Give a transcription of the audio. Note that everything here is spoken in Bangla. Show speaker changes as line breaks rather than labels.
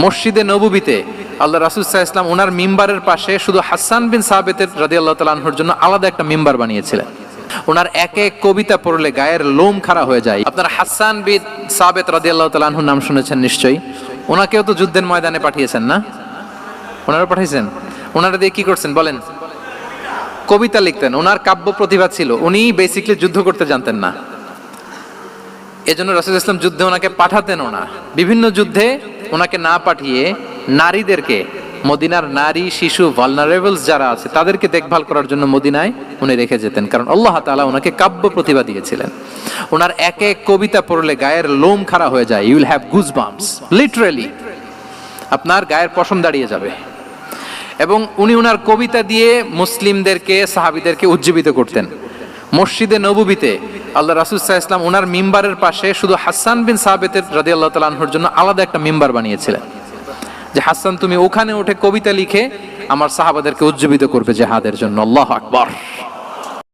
মসজিদে নবুবিতে আল্লাহ রাসুসাহ ইসলাম ওনার মিম্বারের পাশে শুধু হাসান বিন সাহাবেতের রাজি আল্লাহ তালাহুর জন্য আলাদা একটা মিম্বার বানিয়েছিলেন। ওনার এক এক কবিতা পড়লে গায়ের লোম খাড়া হয়ে যায়। আপনার হাসান বিন সাবেত রাজি আল্লাহ তালাহুর নাম শুনেছেন নিশ্চয়ই। ওনাকেও তো যুদ্ধের ময়দানে পাঠিয়েছেন না? ওনারা পাঠিয়েছেন? ওনারা দিয়ে কি করছেন বলেন? কবিতা লিখতেন। ওনার কাব্য প্রতিভা ছিল। উনি বেসিকলি যুদ্ধ করতে জানতেন না। এজন্য রাসুল ইসলাম যুদ্ধে ওনাকে পাঠাতেন না। বিভিন্ন যুদ্ধে ওনাকে না পাঠিয়ে নারীদেরকে, মদিনার নারী, শিশু ভালনারেবলস যারা আছে, তাদেরকে দেখভাল করার জন্য মদিনায় উনি রেখে যেতেন। কারণ আল্লাহ তাআলা ওনাকে কাব্য প্রতিভা দিয়েছিলেন। ওনার এক এক কবিতা পড়লে গায়ের লোম খাড়া হয়ে যায়। You'll have goose bumps literally আপনার গায়ের পশম দাঁড়িয়ে যাবে। এবং উনি ওনার কবিতা দিয়ে মুসলিমদেরকে, সাহাবিদেরকে উজ্জীবিত করতেন। মসজিদে নবুবিতে আল্লাহ রাসুসাহ ইসলাম ওনার মিম্বারের পাশে শুধু হাসান বিন সাহাবেতের রাজি আল্লাহ তালাহর জন্য আলাদা একটা মিম্বার বানিয়েছিলেন। যে, হাসান, তুমি ওখানে উঠে কবিতা লিখে আমার সাহাবাদেরকে উজ্জীবিত করবে জেহাদের জন্য। আল্লাহ আকবর।